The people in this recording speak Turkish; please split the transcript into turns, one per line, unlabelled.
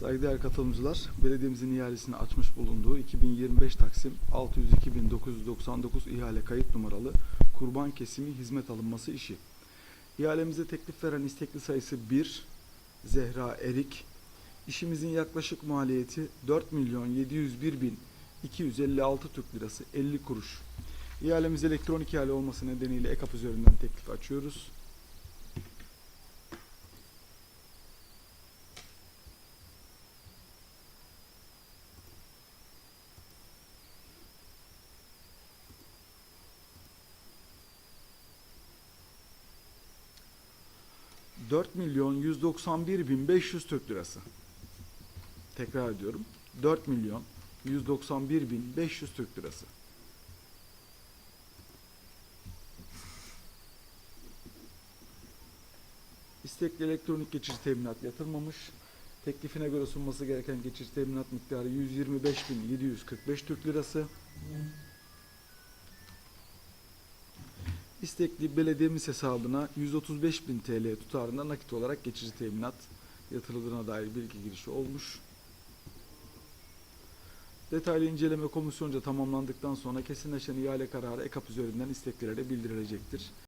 Saygıdeğer katılımcılar, belediyemizin ihalesini açmış bulunduğu 2025 Taksim 602.999 ihale kayıt numaralı kurban kesimi hizmet alınması işi. İhalemize teklif veren istekli sayısı 1, Zehra Erik. İşimizin yaklaşık maliyeti 4 milyon 701 bin 256 Türk lirası 50 kuruş. İhalemiz elektronik ihale olması nedeniyle EKAP üzerinden teklif açıyoruz. Dört milyon 191 bin 500 Türk lirası. Tekrar ediyorum. 4 milyon 191 bin 500 Türk lirası. İstekli elektronik geçici teminat yatırmamış. Teklifine göre sunması gereken geçici teminat miktarı 125.745 Türk lirası. İstekli belediyemiz hesabına 135.000 TL tutarında nakit olarak geçici teminat yatırıldığına dair bilgi girişi olmuş. Detaylı inceleme komisyonca tamamlandıktan sonra kesinleşen ihale kararı EKAP üzerinden isteklilere bildirilecektir.